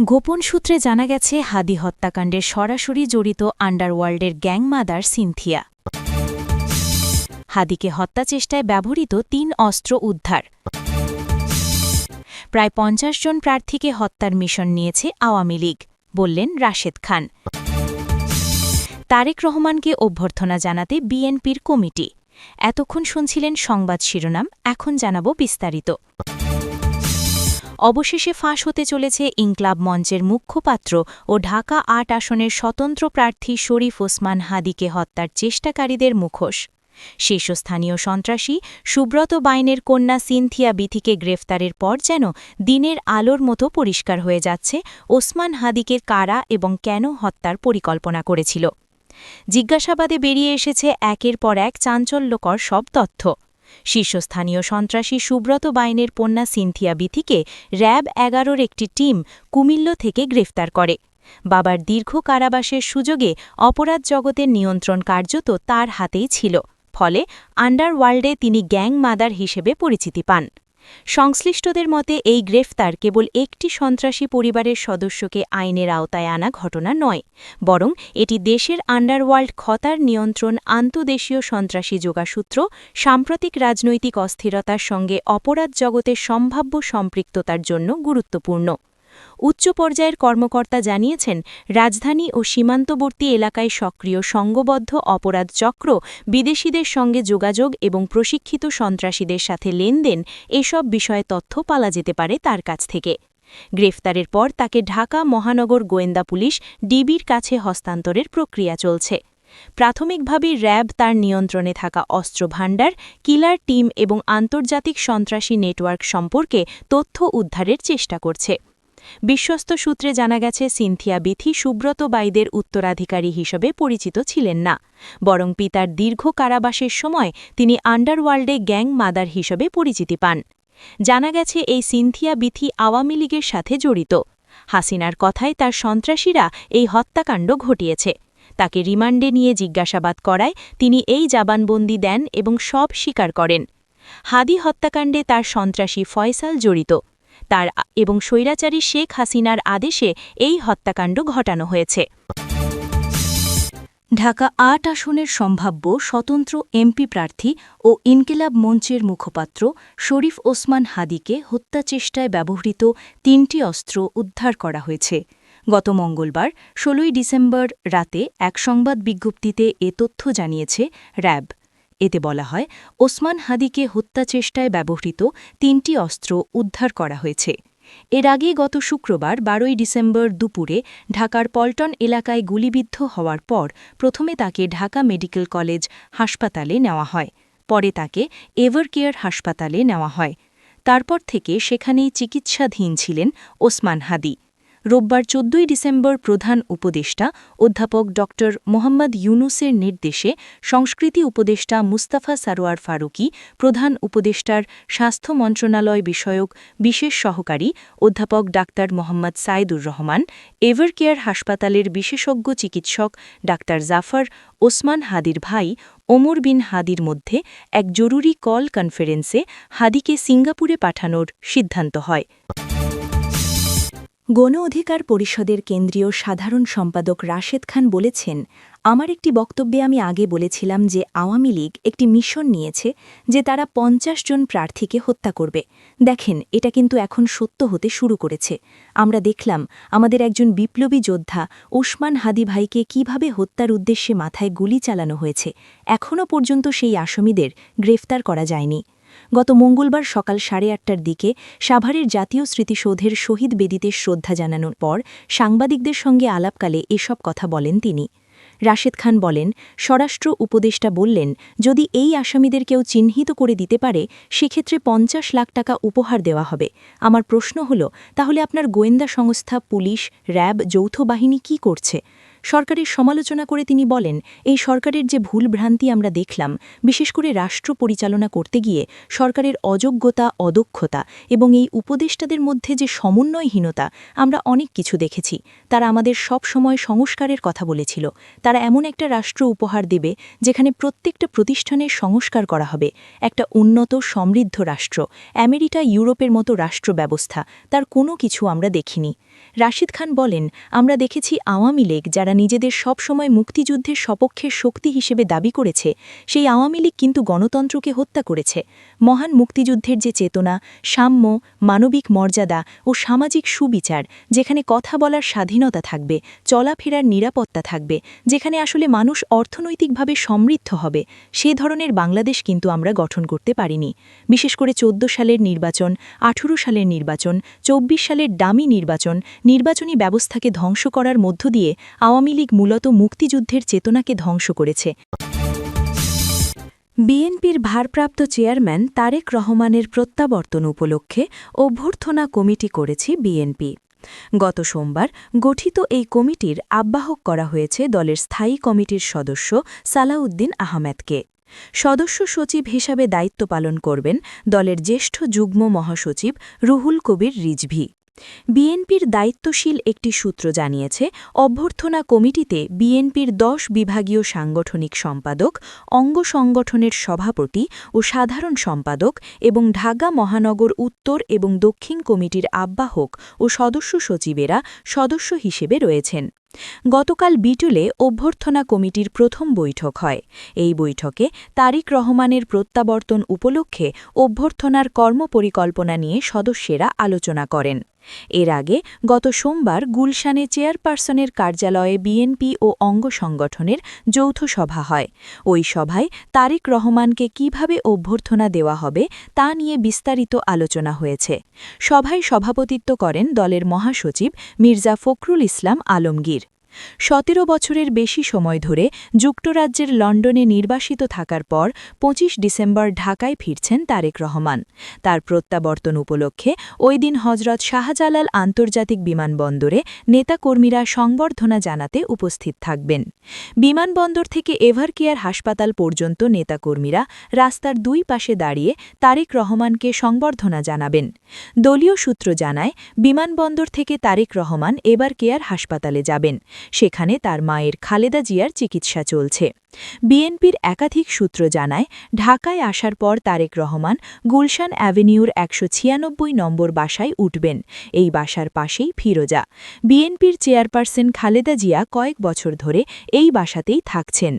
গোপন সূত্রে জানা গেছে, হাদি হত্যাকাণ্ডে সরাসরি জড়িত আন্ডারওয়ার্ল্ডের গ্যাং মাদার সিনথিয়া। হাদিকে হত্যা চেষ্টায় ব্যবহৃত তিন অস্ত্র উদ্ধার। প্রায় পঞ্চাশ জন প্রার্থীকে হত্যার মিশন নিয়েছে আওয়ামী লীগ, বললেন রাশেদ খান। তারেক রহমানকে অভ্যর্থনা জানাতে বিএনপির কমিটি। এতক্ষণ শুনছিলেন সংবাদ শিরোনাম, এখন জানাব বিস্তারিত। অবশেষে ফাঁস হতে চলেছে ইনক্লাব মঞ্চের মুখ্যপাত্র ও ঢাকা আট আসনের স্বতন্ত্র প্রার্থী শরীফ ওসমান হাদিকে হত্যার চেষ্টাকারীদের মুখোশ। শীর্ষস্থানীয় সন্ত্রাসী সুব্রত বাইনের কন্যা সিনথিয়া বিথিকে গ্রেফতারের পর যেন দিনের আলোর মতো পরিষ্কার হয়ে যাচ্ছে ওসমান হাদিকে কারা এবং কেন হত্যার পরিকল্পনা করেছিল। জিজ্ঞাসাবাদে বেরিয়ে এসেছে একের পর এক চাঞ্চল্যকর সব তথ্য। শীর্ষস্থানীয় সন্ত্রাসী সুব্রত বাইনের পণ্যা সিনথিয়া বিথিকে র্যাব এগারোর একটি টিম কুমিল্ল থেকে গ্রেফতার করে। বাবার দীর্ঘ কারাবাসের সুযোগে অপরাধ জগতের নিয়ন্ত্রণ কার্যত তার হাতেই ছিল। ফলে আন্ডারওয়ার্ল্ডে তিনি গ্যাং মাদার হিসেবে পরিচিতি পান। সংশ্লিষ্টদের মতে, এই গ্রেফতার কেবল একটি সন্ত্রাসী পরিবারের সদস্যকে আইনের আওতায় আনা ঘটনা নয়, বরং এটি দেশের আন্ডারওয়ার্ল্ড খতার নিয়ন্ত্রণ, আন্তদেশীয় সন্ত্রাসী যোগাসূত্র, সাম্প্রতিক রাজনৈতিক অস্থিরতার সঙ্গে অপরাধ জগতের সম্ভাব্য সম্পৃক্ততার জন্য গুরুত্বপূর্ণ। উচ্চ পর্যায়ের কর্মকর্তা জানিয়েছেন, রাজধানী ও সীমান্তবর্তী এলাকায় সক্রিয় সংঘবদ্ধ অপরাধ চক্র, বিদেশিদের সঙ্গে যোগাযোগ এবং প্রশিক্ষিত সন্ত্রাসীদের সাথে লেনদেন, এসব বিষয়ে তথ্য পালা যেতে পারে তার কাছ থেকে। গ্রেফতারের পর তাকে ঢাকা মহানগর গোয়েন্দা পুলিশ ডিবির কাছে হস্তান্তরের প্রক্রিয়া চলছে। প্রাথমিকভাবে র্যাব তার নিয়ন্ত্রণে থাকা অস্ত্র ভাণ্ডার কিলার টিম এবং আন্তর্জাতিক সন্ত্রাসী নেটওয়ার্ক সম্পর্কে তথ্য উদ্ধারের চেষ্টা করছে। বিশ্বস্ত সূত্রে জানা গেছে, সিনথিয়া বিথি সুব্রত বাইদের উত্তরাধিকারী হিসেবে পরিচিত ছিলেন না। বরং পিতার দীর্ঘ কারাবাসের সময় তিনি আন্ডারওয়ার্ল্ডে গ্যাং মাদার হিসেবে পরিচিতি পান। জানা গেছে, এই সিনথিয়া বিথি আওয়ামী লীগের সাথে জড়িত। হাসিনার কথায় তার সন্ত্রাসীরা এই হত্যাকাণ্ড ঘটিয়েছে। তাকে রিমান্ডে নিয়ে জিজ্ঞাসাবাদ করায় তিনি এই জাবানবন্দি দেন এবং সব স্বীকার করেন। হাদি হত্যাকাণ্ডে তার সন্ত্রাসী ফয়সাল জড়িত। তার এবং স্বৈরাচারী শেখ হাসিনার আদেশে এই হত্যাকাণ্ড ঘটানো হয়েছে। ঢাকা আট আসনের সম্ভাব্য স্বতন্ত্র এমপি প্রার্থী ও ইনকিলাব মঞ্চের মুখপাত্র শরীফ ওসমান হাদিকে হত্যা চেষ্টায় ব্যবহৃত তিনটি অস্ত্র উদ্ধার করা হয়েছে। গত মঙ্গলবার, ষোলোই ডিসেম্বর রাতে এক সংবাদ বিজ্ঞপ্তিতে এ তথ্য জানিয়েছে র্যাব। এতে বলা হয়, ওসমান হাদিকে হত্যা চেষ্টায় ব্যবহৃত তিনটি অস্ত্র উদ্ধার করা হয়েছে। এর আগে গত শুক্রবার, বারোই ডিসেম্বর দুপুরে ঢাকার পল্টন এলাকায় গুলিবিদ্ধ হওয়ার পর প্রথমে তাকে ঢাকা মেডিকেল কলেজ হাসপাতালে নেওয়া হয়, পরে তাকে এভারকেয়ার হাসপাতালে নেওয়া হয়। তারপর থেকে সেখানেই চিকিৎসাধীন ছিলেন ওসমান হাদি। রোববার চোদ্দই ডিসেম্বর প্রধান উপদেষ্টা অধ্যাপক ড. মোহাম্মদ ইউনুসের নির্দেশে সংস্কৃতি উপদেষ্টা মুস্তাফা সারোয়ার ফারুকি, প্রধান উপদেষ্টার স্বাস্থ্য মন্ত্রণালয় বিষয়ক বিশেষ সহকারী অধ্যাপক ডাক্তার মোহাম্মদ সাইদুর রহমান, এভারকেয়ার হাসপাতালের বিশেষজ্ঞ চিকিৎসক ডাক্তার জাফর ওসমান হাদির ভাই, ওমর বিন হাদির মধ্যে এক জরুরি কল কনফারেন্সে হাদিকে সিঙ্গাপুরে পাঠানোর সিদ্ধান্ত হয়। গণ অধিকার পরিষদের কেন্দ্রীয় সাধারণ সম্পাদক রাশেদ খান বলেছেন, আমার একটি বক্তব্যে আমি আগে বলেছিলাম যে আওয়ামী লীগ একটি মিশন নিয়েছে যে তারা পঞ্চাশ জন প্রার্থীকে হত্যা করবে। দেখেন, এটা কিন্তু এখন সত্য হতে শুরু করেছে। আমরা দেখলাম আমাদের একজন বিপ্লবী যোদ্ধা ওসমান হাদি ভাইকে কীভাবে হত্যার উদ্দেশ্যে মাথায় গুলি চালানো হয়েছে। এখনও পর্যন্ত সেই আসামিদের গ্রেফতার করা যায়নি। গত মঙ্গলবার সকাল সাড়ে আটটার দিকে সাভারের জাতীয় স্মৃতিসৌধের শহীদ বেদিতে শ্রদ্ধা জানানোর পর সাংবাদিকদের সঙ্গে আলাপকালে এসব কথা বলেন তিনি। রাশেদ খান বলেন, স্বরাষ্ট্র উপদেষ্টা বললেন, যদি এই আসামিদের কেউ চিহ্নিত করে দিতে পারে, সেক্ষেত্রে পঞ্চাশ লাখ টাকা উপহার দেওয়া হবে। আমার প্রশ্ন হল, তাহলে আপনার গোয়েন্দা সংস্থা, পুলিশ, র্যাব, যৌথ বাহিনী কি করছে? সরকারের সমালোচনা করে তিনি বলেন, এই সরকারের যে ভুল ভ্রান্তি আমরা দেখলাম, বিশেষ করে রাষ্ট্র পরিচালনা করতে গিয়ে সরকারের অযোগ্যতা, অদক্ষতা এবং এই উপদেষ্টাদের মধ্যে যে সমন্বয়হীনতা, আমরা অনেক কিছু দেখেছি। তারা আমাদের সব সময় সংস্কারের কথা বলেছিল। তারা এমন একটা রাষ্ট্র উপহার দেবে, যেখানে প্রত্যেকটা প্রতিষ্ঠানের সংস্কার করা হবে। একটা উন্নত, সমৃদ্ধ রাষ্ট্র, আমেরিকা, ইউরোপের মতো রাষ্ট্র ব্যবস্থা, তার কোনো কিছু আমরা দেখিনি। রাশিদ খান বলেন, আমরা দেখেছি আওয়ামী লীগ যারা নিজেদের সবসময় মুক্তিযুদ্ধের সপক্ষের শক্তি হিসেবে দাবি করেছে, সেই আওয়ামী লীগ কিন্তু গণতন্ত্রকে হত্যা করেছে। মহান মুক্তিযুদ্ধের যে চেতনা, সাম্য, মানবিক মর্যাদা ও সামাজিক সুবিচার, যেখানে কথা বলার স্বাধীনতা থাকবে, চলাফেরার নিরাপত্তা থাকবে, যেখানে আসলে মানুষ অর্থনৈতিকভাবে সমৃদ্ধ হবে, সে ধরনের বাংলাদেশ কিন্তু আমরা গঠন করতে পারিনি। বিশেষ করে চোদ্দ সালের নির্বাচন, আঠেরো সালের নির্বাচন, চব্বিশ সালের দামি নির্বাচন, নির্বাচনী ব্যবস্থাকে ধ্বংস করার মধ্য দিয়ে আওয়ামী লীগ মূলত মুক্তিযুদ্ধের চেতনাকে ধ্বংস করেছে। বিএনপির ভারপ্রাপ্ত চেয়ারম্যান তারেক রহমানের প্রত্যাবর্তন উপলক্ষে অভ্যর্থনা কমিটি করেছে বিএনপি। গত সোমবার গঠিত এই কমিটির আহ্বায়ক করা হয়েছে দলের স্থায়ী কমিটির সদস্য সালাউদ্দিন আহমেদকে। সদস্য সচিব হিসাবে দায়িত্ব পালন করবেন দলের জ্যেষ্ঠ যুগ্ম মহাসচিব রুহুল কবির রিজভি। বিএনপির দায়িত্বশীল একটি সূত্র জানিয়েছে, অভ্যর্থনা কমিটিতে বিএনপির দশ বিভাগীয় সাংগঠনিক সম্পাদক, অঙ্গ সংগঠনের সভাপতি ও সাধারণ সম্পাদক এবং ঢাকা মহানগর উত্তর এবং দক্ষিণ কমিটির আহ্বায়ক ও সদস্য সচিবেরা সদস্য হিসেবে রয়েছেন। গতকাল বিটুলে অভ্যর্থনা কমিটির প্রথম বৈঠক হয়। এই বৈঠকে তারিক রহমানের প্রত্যাবর্তন উপলক্ষে অভ্যর্থনার কর্মপরিকল্পনা নিয়ে সদস্যেরা আলোচনা করেন। এর আগে গত সোমবার গুলশানে চেয়ারপারসনের কার্যালয়ে বিএনপি ও অঙ্গ সংগঠনের যৌথ সভা হয়। ওই সভায় তারিক রহমানকে কীভাবে অভ্যর্থনা দেওয়া হবে তা নিয়ে বিস্তারিত আলোচনা হয়েছে। সভায় সভাপতিত্ব করেন দলের মহাসচিব মির্জা ফখরুল ইসলাম আলমগীর। সতেরো বছরের বেশি সময় ধরে যুক্তরাজ্যের লন্ডনে নির্বাসিত থাকার পর ২৫ ডিসেম্বর ঢাকায় ফিরছেন তারেক রহমান। তার প্রত্যাবর্তন উপলক্ষে ওই দিন হজরত শাহজালাল আন্তর্জাতিক বিমানবন্দরে নেতাকর্মীরা সংবর্ধনা জানাতে উপস্থিত থাকবেন। বিমানবন্দর থেকে এভারকেয়ার হাসপাতাল পর্যন্ত নেতাকর্মীরা রাস্তার দুই পাশে দাঁড়িয়ে তারেক রহমানকে সংবর্ধনা জানাবেন। দলীয় সূত্র জানায়, বিমানবন্দর থেকে তারেক রহমান এবার কেয়ার হাসপাতালে যাবেন। সেখানে তার মায়ের খালেদা জিয়ার চিকিৎসা চলছে। বিএনপির একাধিক সূত্র জানায়, ঢাকায় আসার পর তারেক রহমান গুলশান অ্যাভিনিউর একশো ছিয়ানব্বই নম্বর বাসায় উঠবেন। এই বাসার পাশেই ফিরোজা। বিএনপির চেয়ারপারসন খালেদা জিয়া কয়েক বছর ধরে এই বাসাতেই থাকছেন।